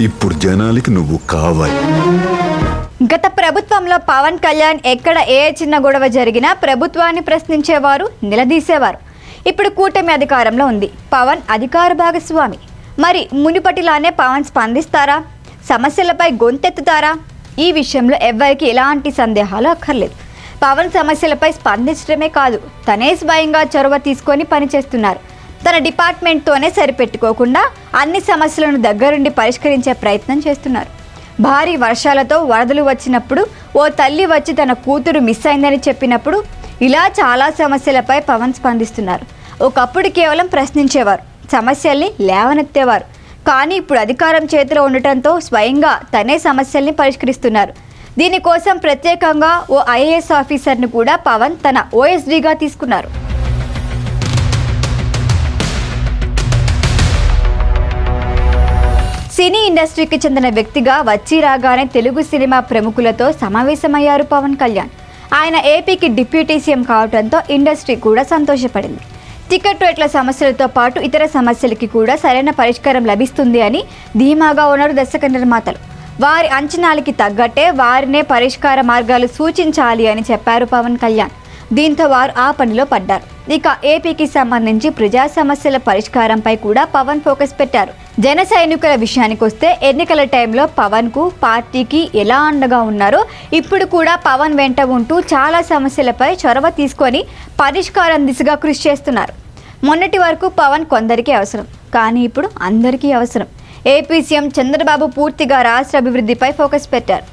ఇప్పుడు జనాలకి నువ్వు కావాలి. గత ప్రభుత్వంలో పవన్ కళ్యాణ్ ఎక్కడ ఏ చిన్న గొడవ జరిగినా ప్రభుత్వాన్ని ప్రశ్నించేవారు నిలదీసేవారు. ఇప్పుడు కూటమి అధికారంలో ఉంది. పవన్ అధికార భాగస్వామి. మరి మునిపటిలానే పవన్ స్పందిస్తారా? సమస్యలపై గొంతెత్తుతారా? ఈ విషయంలో ఎవ్వరికి ఎలాంటి సందేహాలు అక్కర్లేదు. పవన్ సమస్యలపై స్పందించడమే కాదు తనే స్వయంగా చొరవ తీసుకొని పనిచేస్తున్నారు. తన డిపార్ట్మెంట్తోనే సరిపెట్టుకోకుండా అన్ని సమస్యలను దగ్గరుండి పరిష్కరించే ప్రయత్నం చేస్తున్నారు. భారీ వర్షాలతో వరదలు వచ్చినప్పుడు ఓ తల్లి వచ్చి తన కూతురు మిస్ అయిందని చెప్పినప్పుడు ఇలా చాలా సమస్యలపై పవన్ స్పందిస్తున్నారు. ఒకప్పుడు కేవలం ప్రశ్నించేవారు సమస్యల్ని లేవనెత్తేవారు. కానీ ఇప్పుడు అధికారం చేతిలో ఉండటంతో స్వయంగా తనే సమస్యల్ని పరిష్కరిస్తున్నారు. దీనికోసం ప్రత్యేకంగా ఓ ఐఏఎస్ ఆఫీసర్ను కూడా పవన్ తన ఓఎస్డీగా తీసుకున్నారు. సినీ ఇండస్ట్రీకి చెందిన వ్యక్తిగా వచ్చి రాగానే తెలుగు సినిమా ప్రముఖులతో సమావేశమయ్యారు పవన్ కళ్యాణ్. ఆయన ఏపీకి డిప్యూటీ సీఎం కావడంతో ఇండస్ట్రీ కూడా సంతోషపడింది. టికెట్ రేట్ల సమస్యలతో పాటు ఇతర సమస్యలకి కూడా సరైన పరిష్కారం లభిస్తుంది అని ధీమాగా ఉన్నారు దర్శక నిర్మాతలు. వారి అంచనాలకి తగ్గట్టే వారినే పరిష్కార మార్గాలు సూచించాలి అని చెప్పారు పవన్ కళ్యాణ్. దీంతో వారు ఆ పనిలో పడ్డారు. ఇక ఏపీకి సంబంధించి ప్రజా సమస్యల పరిష్కారంపై కూడా పవన్ ఫోకస్ పెట్టారు. జన సైనికుల విషయానికి వస్తే ఎన్నికల టైంలో పవన్కు పార్టీకి ఎలా అండగా ఉన్నారో ఇప్పుడు కూడా పవన్ వెంట ఉంటూ చాలా సమస్యలపై చొరవ తీసుకొని పరిష్కారం దిశగా కృషి చేస్తున్నారు. మొన్నటి వరకు పవన్ కొందరికి అవసరం కానీ ఇప్పుడు అందరికీ అవసరం. ఏపీ సీఎం చంద్రబాబు పూర్తిగా రాష్ట్ర అభివృద్ధిపై ఫోకస్ పెట్టారు.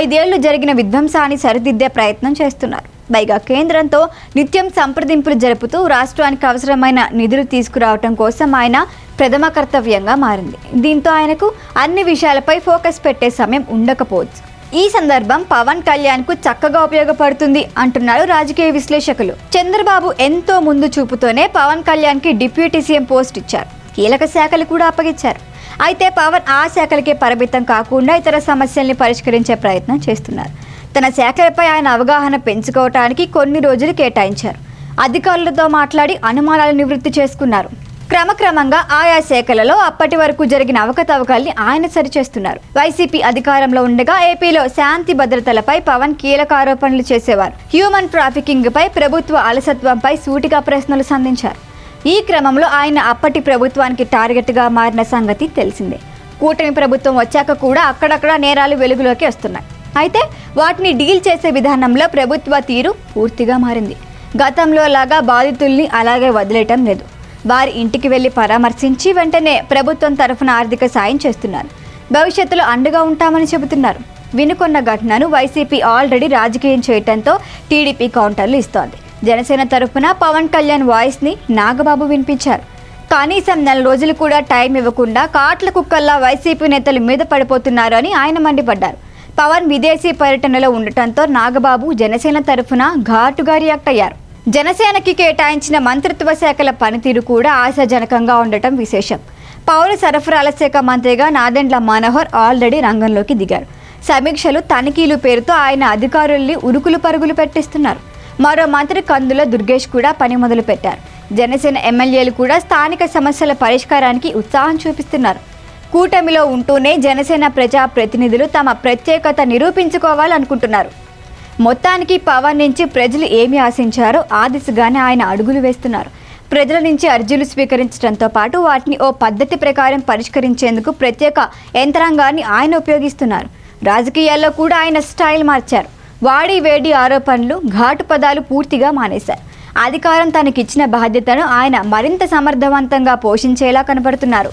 ఐదేళ్ళు జరిగిన విధ్వంసాన్ని సరిదిద్దే ప్రయత్నం చేస్తున్నారు. పైగా కేంద్రంతో నిత్యం సంప్రదింపులు జరుపుతూ రాష్ట్రానికి అవసరమైన నిధులు తీసుకురావటం కోసం ఆయన ప్రథమ కర్తవ్యంగా మారింది. దీంతో ఆయనకు అన్ని విషయాలపై ఫోకస్ పెట్టే సమయం ఉండకపోవచ్చు. ఈ సందర్భం పవన్ కళ్యాణ్కు చక్కగా ఉపయోగపడుతుంది అంటున్నారు రాజకీయ విశ్లేషకులు. చంద్రబాబు ఎంతో ముందు చూపుతోనే పవన్ కళ్యాణ్కి డిప్యూటీ సీఎం పోస్ట్ ఇచ్చారు. కీలక శాఖలు కూడా అప్పగించారు. అయితే పవన్ ఆ శాఖలకే పరిమితం కాకుండా ఇతర సమస్యల్ని పరిష్కరించే ప్రయత్నం చేస్తున్నారు. తన శాఖలపై ఆయన అవగాహన పెంచుకోవటానికి కొన్ని రోజులు కేటాయించారు. అధికారులతో మాట్లాడి అనుమానాలు నివృత్తి చేసుకున్నారు. క్రమక్రమంగా ఆయా శాఖలలో అప్పటి వరకు జరిగిన అవకతవకల్ని ఆయన సరిచేస్తున్నారు. వైసీపీ అధికారంలో ఉండగా ఏపీలో శాంతి భద్రతలపై పవన్ కీలక ఆరోపణలు చేసేవారు. హ్యూమన్ ట్రాఫికింగ్ పై ప్రభుత్వ అలసత్వంపై సూటిగా ప్రశ్నలు సంధించారు. ఈ క్రమంలో ఆయన అప్పటి ప్రభుత్వానికి టార్గెట్గా మారిన సంగతి తెలిసిందే. కూటమి ప్రభుత్వం వచ్చాక కూడా అక్కడక్కడ నేరాలు వెలుగులోకి వస్తున్నాయి. అయితే వాటిని డీల్ చేసే విధానంలో ప్రభుత్వ తీరు పూర్తిగా మారింది. గతంలో లాగా బాధితుల్ని అలాగే వదిలేయటం లేదు. వారి ఇంటికి వెళ్ళి పరామర్శించి వెంటనే ప్రభుత్వం తరఫున ఆర్థిక సాయం చేస్తున్నారు. భవిష్యత్తులో అండగా ఉంటామని చెబుతున్నారు. వినుకొన్న ఘటనను వైసీపీ ఆల్రెడీ రాజకీయం చేయటంతో టీడీపీ కౌంటర్లు ఇస్తోంది. జనసేన తరఫున పవన్ కళ్యాణ్ వాయిస్ని నాగబాబు వినిపించారు. కనీసం నెల రోజులు కూడా టైం ఇవ్వకుండా కాట్ల కుక్కల్లా వైసీపీ నేతలు మీద పడిపోతున్నారు అని ఆయన మండిపడ్డారు. పవన్ విదేశీ పర్యటనలో ఉండటంతో నాగబాబు జనసేన తరఫున ఘాటుగా రియాక్ట్ అయ్యారు జనసేనకి కేటాయించిన మంత్రిత్వ శాఖల పనితీరు కూడా ఆశాజనకంగా ఉండటం విశేషం. పౌర సరఫరాల శాఖ మంత్రిగా నాదెండ్ల మనోహర్ ఆల్రెడీ రంగంలోకి దిగారు. సమీక్షలు తనిఖీలు పేరుతో ఆయన అధికారుల్ని ఉరుకులు పరుగులు పెట్టిస్తున్నారు. మరో మంత్రి కందుల దుర్గేష్ కూడా పని మొదలు పెట్టారు జనసేన ఎమ్మెల్యేలు కూడా స్థానిక సమస్యల పరిష్కారానికి ఉత్సాహం చూపిస్తున్నారు. కూటమిలో ఉంటూనే జనసేన ప్రజా ప్రతినిధులు తమ ప్రత్యేకత నిరూపించుకోవాలనుకుంటున్నారు. మొత్తానికి పవన్ నుంచి ప్రజలు ఏమి ఆశించారో ఆ దిశగానే ఆయన అడుగులు వేస్తున్నారు. ప్రజల నుంచి అర్జీలు స్వీకరించడంతో పాటు వాటిని ఓ పద్ధతి ప్రకారం పరిష్కరించేందుకు ప్రత్యేక యంత్రాంగాన్ని ఆయన ఉపయోగిస్తున్నారు. రాజకీయాల్లో కూడా ఆయన స్టైల్ మార్చారు. వాడి వేడి ఆరోపణలు ఘాటు పదాలు పూర్తిగా మానేశారు. అధికారం తనకిచ్చిన బాధ్యతను ఆయన మరింత సమర్థవంతంగా పోషించేలా కనబడుతున్నారు.